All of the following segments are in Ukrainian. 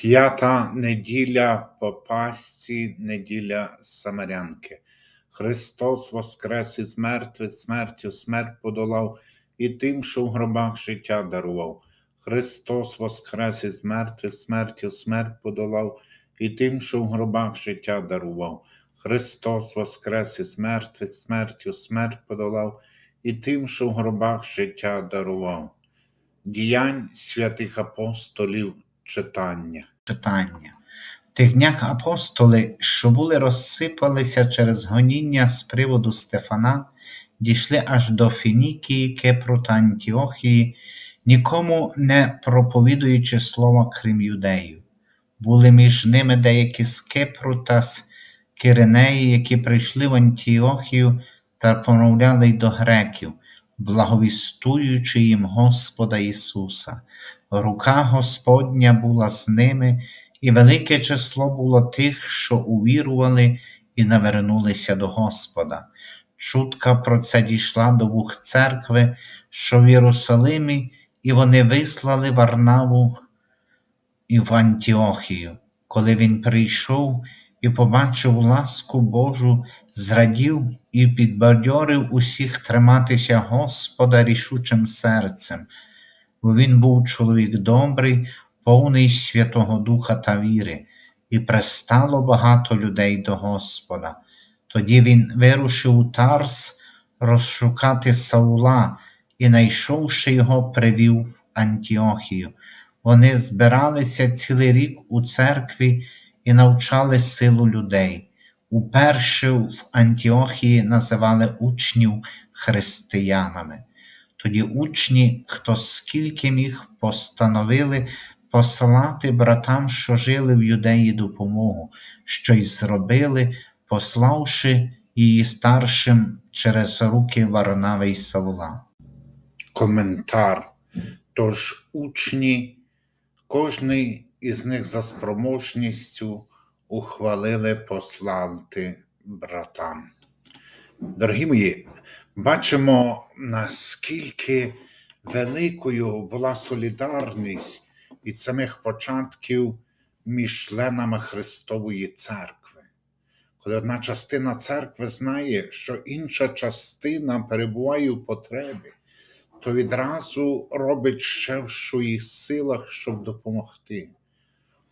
П'ята неділя по Пасці, неділя Самарянки. Христос воскрес із мертвих, смертю смерть подолав, і тим, що в гробах життя дарував. Христос воскрес із мертвих, смертю смерть подолав, і тим, що в гробах життя дарував. Христос воскрес із мертвих, смертю смерть подолав, і тим, що в гробах життя дарував. Діянь святих апостолів читання. читання. Тих днях апостоли, що були розсипалися через гоніння з приводу Стефана, дійшли аж до Фінікії, Кепру та Антіохії, нікому не проповідуючи слова крім юдеїв. Були між ними деякі з Кепру та з Киринеї, які прийшли в Антіохію та промовляли й до греків, благовістуючи їм Господа Ісуса. Рука Господня була з ними, і велике число було тих, що увірували і навернулися до Господа. Чутка про це дійшла до вух церкви, що в Єрусалимі, і вони вислали Варнаву і в Антіохію. Коли він прийшов і побачив ласку Божу, зрадів і підбадьорив усіх триматися Господа рішучим серцем бо він був чоловік добрий, повний Святого Духа та віри, і пристало багато людей до Господа. Тоді він вирушив у Тарс розшукати Саула і, найшовши його, привів в Антіохію. Вони збиралися цілий рік у церкві і навчали силу людей. Уперше в Антіохії називали учнів християнами. Тоді учні, хто скільки міг, постановили послати братам, що жили в юдеї допомогу, що й зробили, пославши її старшим через руки Варнава й Савла. Коментар. Тож учні, кожний із них за спроможністю ухвалили послати братам. Дорогі мої, бачимо, наскільки великою була солідарність від самих початків між членами Христової церкви. Коли одна частина церкви знає, що інша частина перебуває в потребі, то відразу робить ще в своїх силах, щоб допомогти.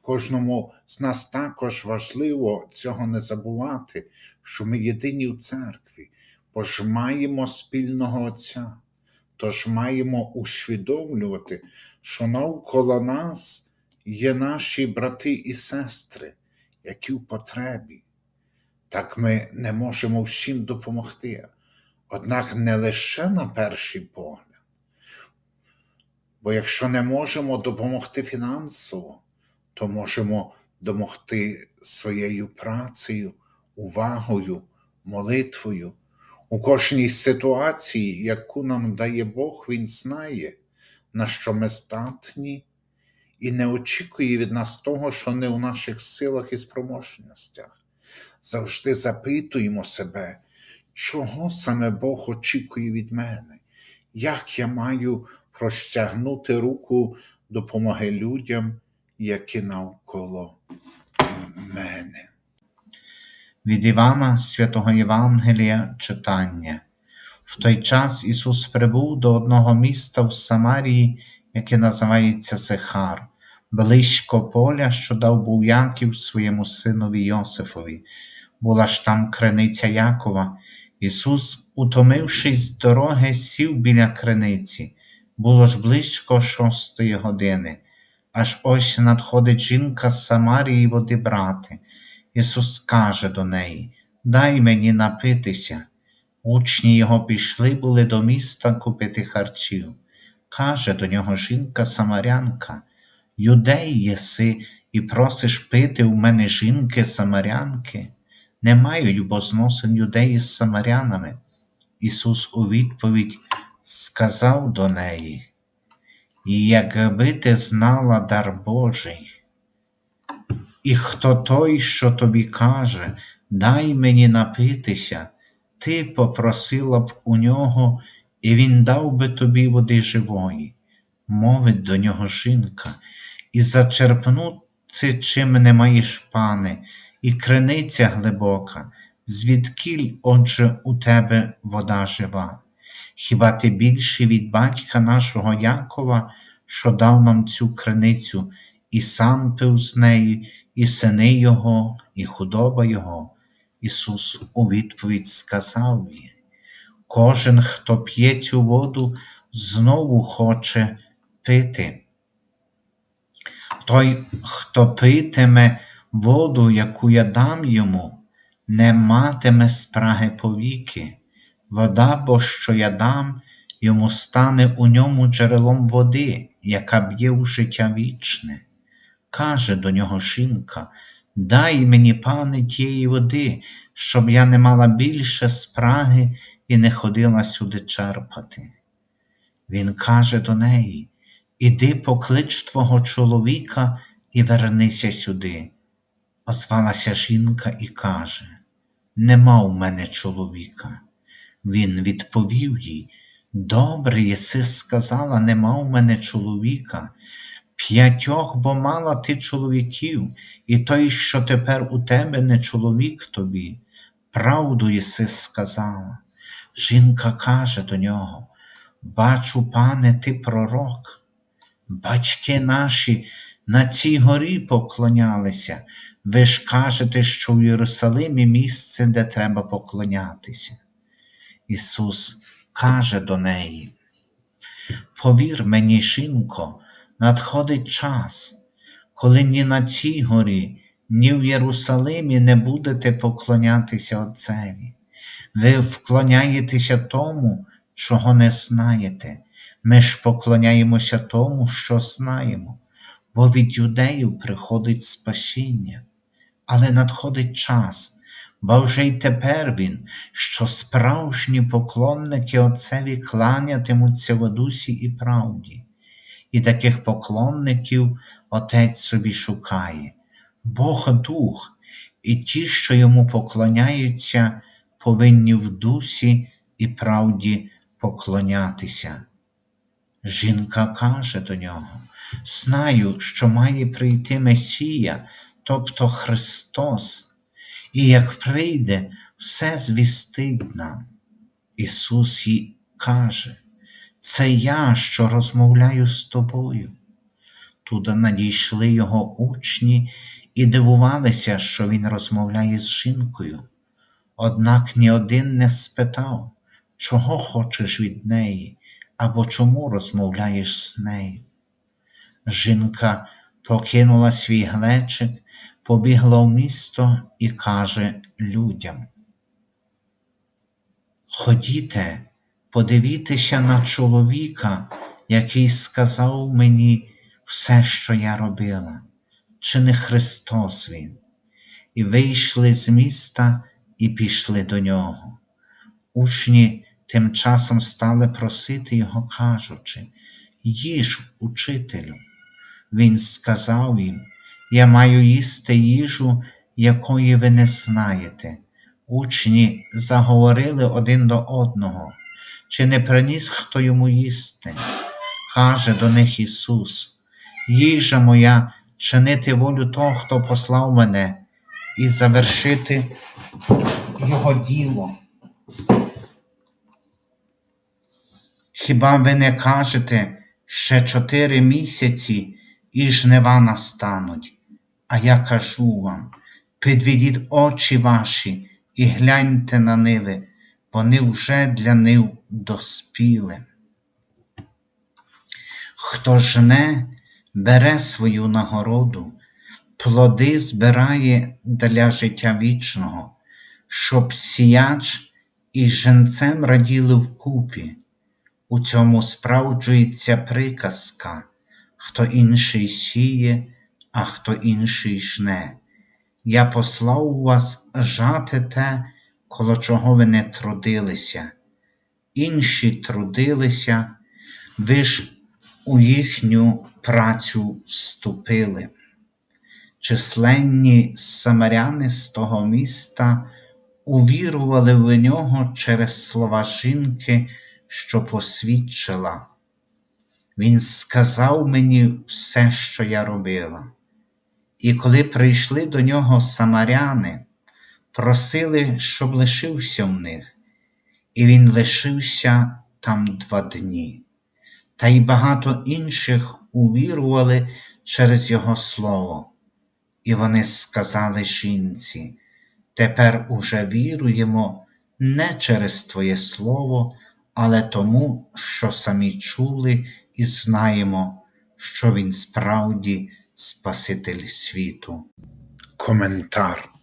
Кожному з нас також важливо цього не забувати, що ми єдині в церкві, бо ж маємо спільного Отця, тож маємо усвідомлювати, що навколо нас є наші брати і сестри, які в потребі. Так ми не можемо всім допомогти, однак не лише на перший погляд. Бо якщо не можемо допомогти фінансово, то можемо домогти своєю працею, увагою, молитвою. У кожній ситуації, яку нам дає Бог, Він знає, на що ми здатні, і не очікує від нас того, що не у наших силах і спроможностях. Завжди запитуємо себе, чого саме Бог очікує від мене, як я маю простягнути руку допомоги людям які навколо мене. Від Івана Святого Євангелія читання. В той час Ісус прибув до одного міста в Самарії, яке називається Сихар, близько поля, що дав був Яків своєму синові Йосифові. Була ж там криниця Якова. Ісус, утомившись з дороги, сів біля криниці. Було ж близько шостої години. Аж ось надходить жінка з Самарії води брати. Ісус каже до неї: Дай мені напитися. Учні його пішли були до міста купити харчів. Каже до нього жінка Самарянка, Юдей єси і просиш пити у мене жінки Самарянки. Не мають бо зносин юдеї з самарянами. Ісус у відповідь сказав до неї і якби ти знала дар Божий, і хто той, що тобі каже, дай мені напитися, ти попросила б у нього, і він дав би тобі води живої, мовить до нього жінка, і зачерпнути чим не маєш, пане, і криниця глибока, звідкіль, отже, у тебе вода жива? Хіба ти більший від батька нашого Якова, що дав нам цю криницю, і сам пив з неї, і сини його, і худоба його? Ісус у відповідь сказав їй, Кожен, хто п'є цю воду, знову хоче пити. Той, хто питиме воду, яку я дам йому, не матиме спраги повіки. Вода, бо що я дам, йому стане у ньому джерелом води, яка б'є у життя вічне. Каже до нього жінка, дай мені, пане, тієї води, щоб я не мала більше спраги і не ходила сюди черпати. Він каже до неї, Іди поклич твого чоловіка і вернися сюди. Озвалася жінка і каже, Нема у мене чоловіка. Він відповів їй, Добре єси сказала, нема у мене чоловіка. П'ятьох, бо мала ти чоловіків, і той, що тепер у тебе не чоловік тобі. Правду єси сказала. Жінка каже до нього, Бачу, пане, ти пророк. Батьки наші на цій горі поклонялися. Ви ж кажете, що в Єрусалимі місце, де треба поклонятися. Ісус каже до неї: Повір мені, жінко, надходить час, коли ні на цій горі, ні в Єрусалимі не будете поклонятися Отцеві. Ви вклоняєтеся тому, чого не знаєте. Ми ж поклоняємося тому, що знаємо, бо від юдеїв приходить спасіння. Але надходить час, бо вже й тепер він, що справжні поклонники Отцеві кланятимуться в дусі і правді, і таких поклонників Отець собі шукає, Бог Дух, і ті, що йому поклоняються, повинні в дусі і правді поклонятися. Жінка каже до нього: Знаю, що має прийти Месія, тобто Христос, і як прийде, все звістить нам. Ісус їй каже, це я, що розмовляю з тобою. Туди надійшли його учні і дивувалися, що він розмовляє з жінкою. Однак ні один не спитав, чого хочеш від неї або чому розмовляєш з нею. Жінка покинула свій глечик, побігла в місто і каже людям: Ходіте, подивіться на чоловіка, який сказав мені все, що я робила, чи не Христос Він, і вийшли з міста і пішли до нього. Учні тим часом стали просити його, кажучи, їж, учителю. Він сказав їм, Я маю їсти їжу, якої ви не знаєте. Учні заговорили один до одного, чи не приніс хто йому їсти? Каже до них Ісус, їжа моя чинити волю того, хто послав мене, і завершити Його діло. Хіба ви не кажете ще чотири місяці і жнива настануть? А я кажу вам: підведіть очі ваші і гляньте на ниви, вони вже для нив доспіли. Хто жне, бере свою нагороду, плоди збирає для життя вічного, щоб сіяч і женцем раділи вкупі. У цьому справджується приказка, хто інший сіє, а хто інший жне. Я послав вас жати те, коло чого ви не трудилися. Інші трудилися, ви ж у їхню працю вступили. Численні самаряни з того міста увірували в нього через слова жінки що посвідчила. Він сказав мені все, що я робила. І коли прийшли до нього самаряни, просили, щоб лишився в них, і він лишився там два дні. Та й багато інших увірували через його слово. І вони сказали жінці, тепер уже віруємо не через Твоє Слово, але тому, що самі чули і знаємо, що Він справді Спаситель світу. Коментар.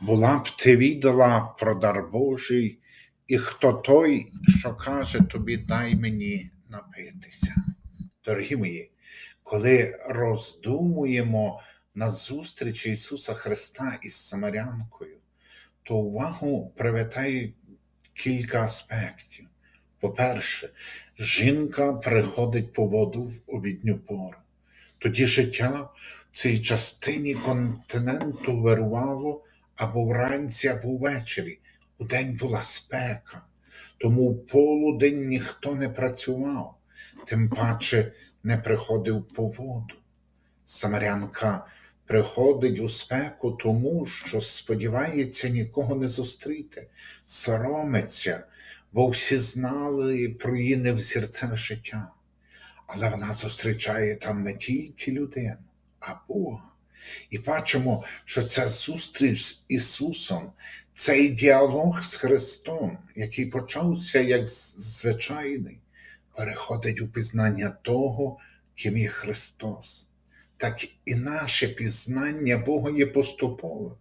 Була б ти віддала про дар Божий, і хто той, що каже тобі, дай мені напитися. Дорогі мої, коли роздумуємо над зустрічі Ісуса Христа із Самарянкою, то увагу привертають кілька аспектів. По-перше, жінка приходить по воду в обідню пору. Тоді життя в цій частині континенту вирувало або вранці, або ввечері. Удень була спека, тому в полудень ніхто не працював, тим паче не приходив по воду. Самарянка приходить у спеку тому, що сподівається нікого не зустріти, соромиться, бо всі знали про її невзірцеве життя. Але вона зустрічає там не тільки людину, а Бога. І бачимо, що ця зустріч з Ісусом, цей діалог з Христом, який почався як звичайний, переходить у пізнання того, ким є Христос. Так і наше пізнання Бога є поступовим.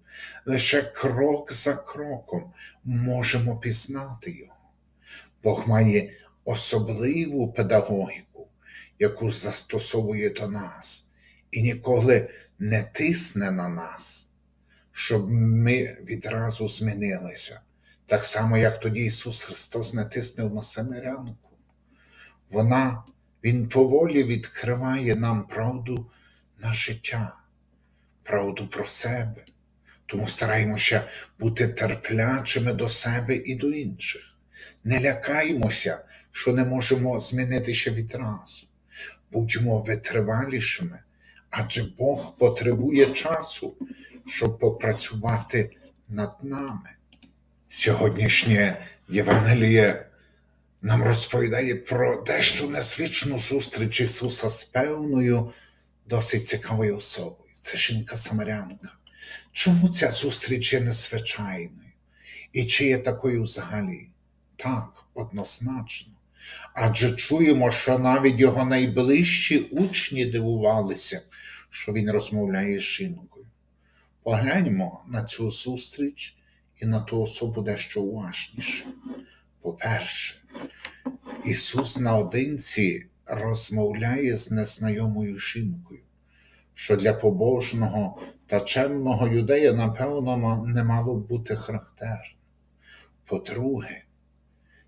Лише крок за кроком можемо пізнати Його. Бог має особливу педагогіку, яку застосовує до нас, і ніколи не тисне на нас, щоб ми відразу змінилися. Так само, як тоді Ісус Христос не тиснув на семирянку. Вона, Він поволі відкриває нам правду на життя, правду про себе. Тому стараємося бути терплячими до себе і до інших. Не лякаймося, що не можемо змінитися відразу. Будьмо витривалішими, адже Бог потребує часу, щоб попрацювати над нами. Сьогоднішнє Євангеліє нам розповідає про дещо незвичну зустріч Ісуса з певною, досить цікавою особою. Це жінка-самарянка. Чому ця зустріч є незвичайною? І чи є такою взагалі? Так, однозначно. Адже чуємо, що навіть його найближчі учні дивувалися, що він розмовляє з жінкою. Погляньмо на цю зустріч і на ту особу дещо уважніше. По-перше, Ісус наодинці розмовляє з незнайомою жінкою, що для побожного та чемного юдея, напевно, не мало бути характерним. По-друге,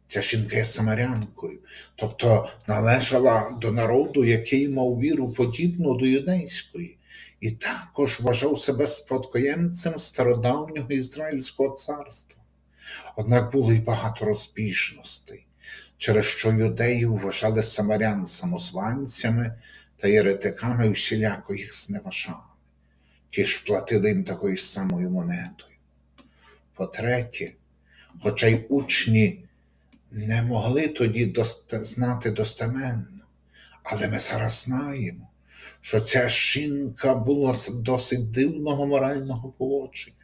ця жінка є самарянкою, тобто належала до народу, який мав віру подібну до юдейської, і також вважав себе спадкоємцем стародавнього Ізраїльського царства. Однак було й багато розбіжностей, через що юдеї вважали самарян самозванцями та єретиками всіляко їх зневажали. Ті ж платили їм такою ж самою монетою. По-третє, хоча й учні не могли тоді доста- знати достеменно, але ми зараз знаємо, що ця жінка була з досить дивного морального поводження.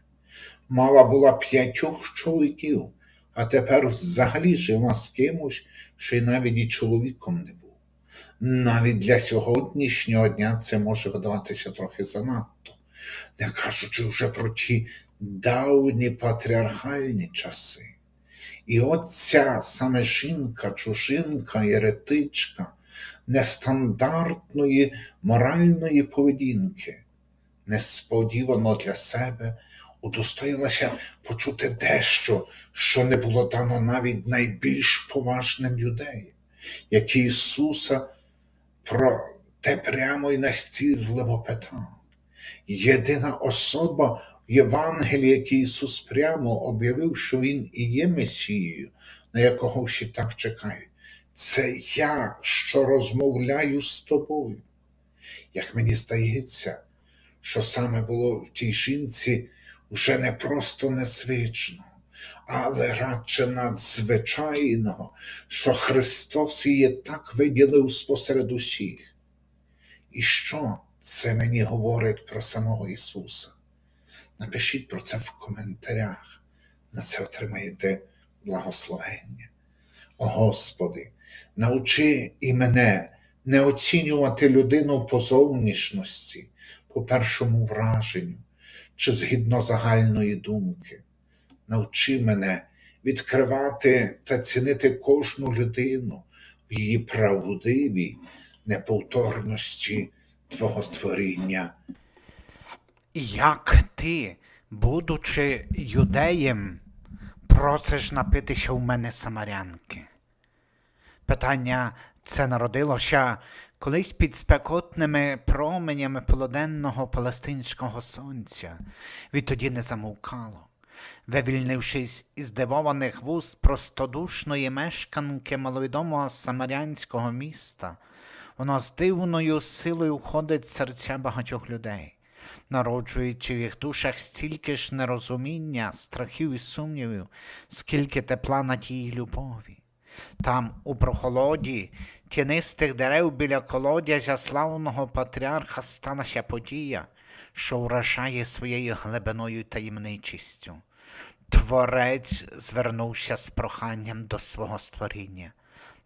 Мала була п'ятьох чоловіків, а тепер взагалі жила з кимось, що й навіть і чоловіком не був. Навіть для сьогоднішнього дня це може видаватися трохи занадто, не кажучи вже про ті давні патріархальні часи. І от ця саме жінка, чужинка, еретичка, нестандартної моральної поведінки, несподівано для себе удостоїлася почути дещо, що не було дано навіть найбільш поважним юдеям, які Ісуса про те прямо і настірливо питав. Єдина особа якій Ісус прямо об'явив, що Він і є Месією, на якого всі так чекають. Це я, що розмовляю з тобою. Як мені здається, що саме було в тій жінці вже не просто незвично, але радше надзвичайно, що Христос її так виділив спосеред усіх. І що це мені говорить про самого Ісуса? Напишіть про це в коментарях. На це отримаєте благословення. О Господи, научи і мене не оцінювати людину по зовнішності, по першому враженню чи згідно загальної думки. Навчи мене відкривати та цінити кожну людину в її правдивій неповторності Твого створіння. Як ти, будучи юдеєм, просиш напитися у мене самарянки? Питання це народилося колись під спекотними променями полуденного палестинського сонця. Відтоді не замовкало. Вивільнившись із здивованих вуз простодушної мешканки маловідомого самарянського міста, воно з дивною силою входить в серця багатьох людей, народжуючи в їх душах стільки ж нерозуміння, страхів і сумнівів, скільки тепла на тій любові. Там, у прохолоді тінистих дерев біля колодязя славного патріарха сталася подія, що вражає своєю глибиною таємничістю. Творець звернувся з проханням до свого створіння.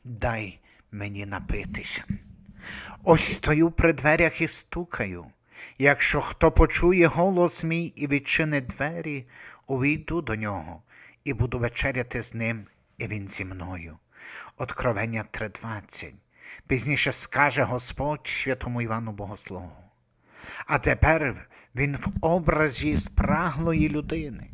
Дай мені напитися. Ось стою при дверях і стукаю. Якщо хто почує голос мій і відчинить двері, увійду до нього і буду вечеряти з ним, і він зі мною. Откровення 3.20. Пізніше скаже Господь святому Івану Богослову. А тепер він в образі спраглої людини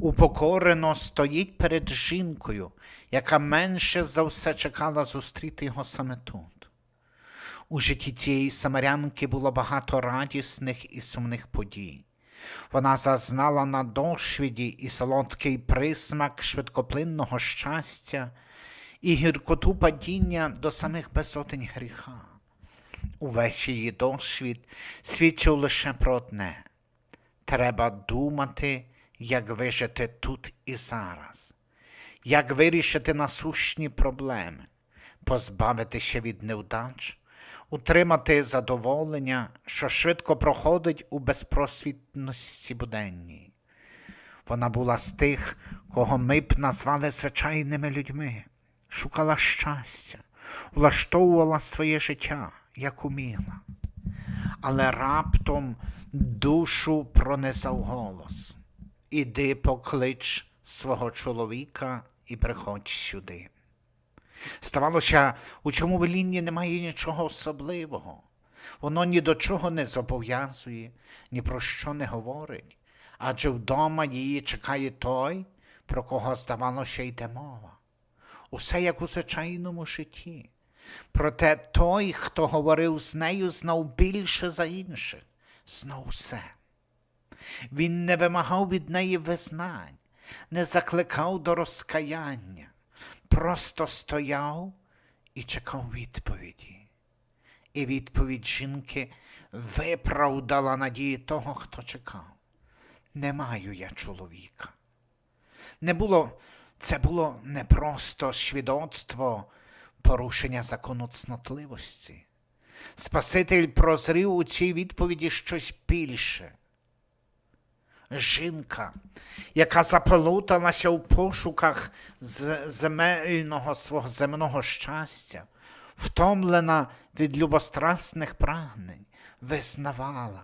упокорено стоїть перед жінкою, яка менше за все чекала зустріти його саме тут. У житті тієї самарянки було багато радісних і сумних подій. Вона зазнала на досвіді і солодкий присмак швидкоплинного щастя і гіркоту падіння до самих безодень гріха. Увесь її досвід свідчив лише про одне треба думати, як вижити тут і зараз, як вирішити насущні проблеми, позбавитися від невдач, утримати задоволення, що швидко проходить у безпросвітності буденній. Вона була з тих, кого ми б назвали звичайними людьми, шукала щастя, влаштовувала своє життя, як уміла. Але раптом душу пронизав голос. Іди поклич свого чоловіка і приходь сюди. Здавалося, у цьому велінні немає нічого особливого. Воно ні до чого не зобов'язує, ні про що не говорить, адже вдома її чекає той, про кого, здавалося, йде мова. Усе як у звичайному житті. Проте той, хто говорив з нею, знав більше за інших, знав все. Він не вимагав від неї визнань, не закликав до розкаяння, просто стояв і чекав відповіді. І відповідь жінки виправдала надії того, хто чекав. Не маю я чоловіка. Не було, це було не просто свідоцтво порушення закону цнотливості. Спаситель прозрів у цій відповіді щось більше. Жінка, яка заплуталася у пошуках земельного свого земного щастя, втомлена від любострасних прагнень, визнавала,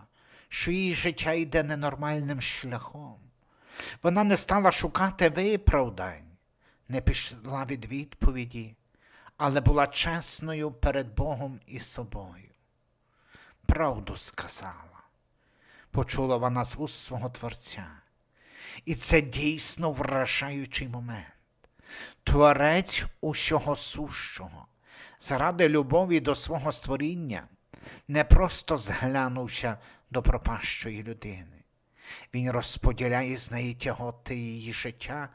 що її життя йде ненормальним шляхом. Вона не стала шукати виправдань, не пішла від відповіді, але була чесною перед Богом і собою. Правду сказала почула вона з уст свого Творця. І це дійсно вражаючий момент. Творець усього сущого, заради любові до свого створіння, не просто зглянувся до пропащої людини. Він розподіляє з неї тяготи її життя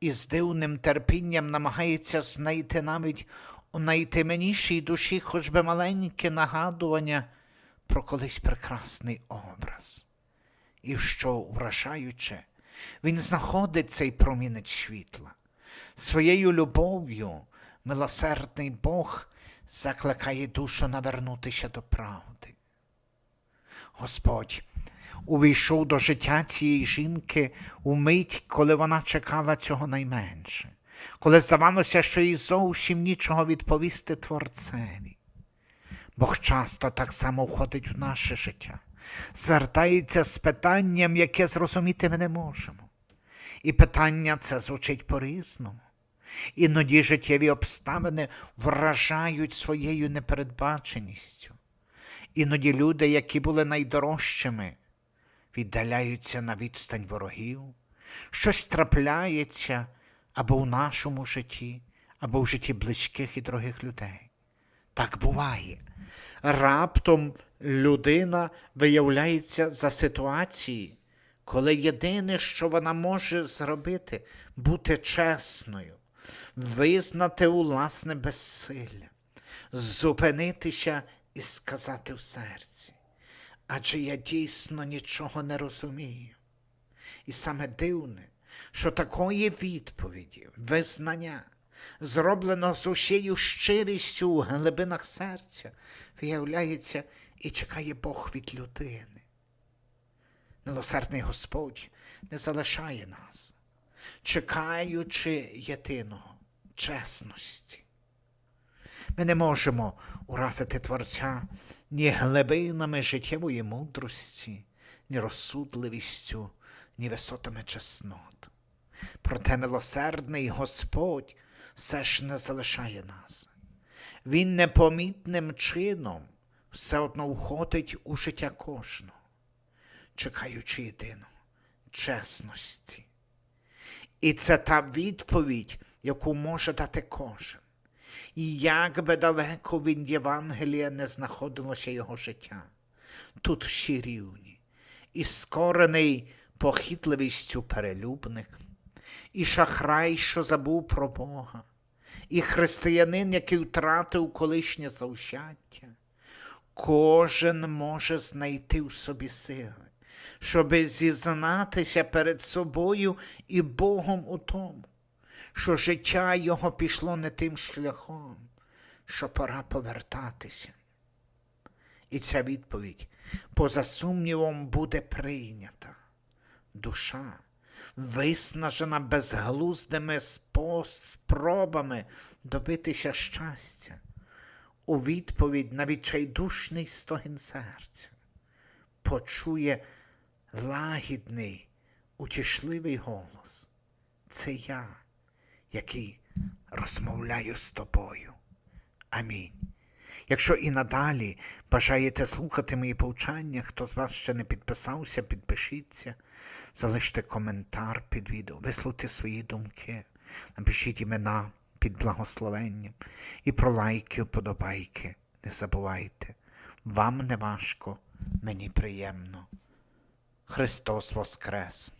і з дивним терпінням намагається знайти навіть у найтемнішій душі хоч би маленьке нагадування про колись прекрасний образ. І що вражаюче, він знаходить цей промінець світла. Своєю любов'ю милосердний Бог закликає душу навернутися до правди. Господь увійшов до життя цієї жінки у мить, коли вона чекала цього найменше, коли здавалося, що їй зовсім нічого відповісти Творцеві. Бог часто так само входить в наше життя, звертається з питанням, яке зрозуміти ми не можемо. І питання це звучить по-різному. Іноді життєві обставини вражають своєю непередбаченістю. Іноді люди, які були найдорожчими, віддаляються на відстань ворогів, щось трапляється або в нашому житті, або в житті близьких і дорогих людей. Так буває. Раптом людина виявляється за ситуації, коли єдине, що вона може зробити, бути чесною, визнати власне безсилля, зупинитися і сказати в серці. Адже я дійсно нічого не розумію. І саме дивне, що такої відповіді, визнання, зроблено з усією щирістю у глибинах серця, виявляється і чекає Бог від людини. Милосердний Господь не залишає нас, чекаючи єдиного чесності. Ми не можемо уразити Творця ні глибинами життєвої мудрості, ні розсудливістю, ні висотами чеснот. Проте милосердний Господь все ж не залишає нас. Він непомітним чином все одно входить у життя кожного, чекаючи єдиного чесності. І це та відповідь, яку може дати кожен. І як би далеко від Євангелія не знаходилося його життя, тут всі рівні, і скорений похитливістю перелюбник, і шахрай, що забув про Бога, і християнин, який втратив колишнє заощаття, кожен може знайти в собі сили, щоби зізнатися перед собою і Богом у тому, що життя його пішло не тим шляхом, що пора повертатися. І ця відповідь, поза сумнівом, буде прийнята. Душа, виснажена безглуздими спробами добитися щастя, у відповідь на відчайдушний стогін серця, почує лагідний, утішливий голос. Це я, який розмовляю з тобою. Амінь. Якщо і надалі бажаєте слухати мої повчання, хто з вас ще не підписався, підпишіться, залиште коментар під відео, висловте свої думки, напишіть імена під благословенням і про лайки, вподобайки. Не забувайте. Вам не важко, мені приємно. Христос Воскрес!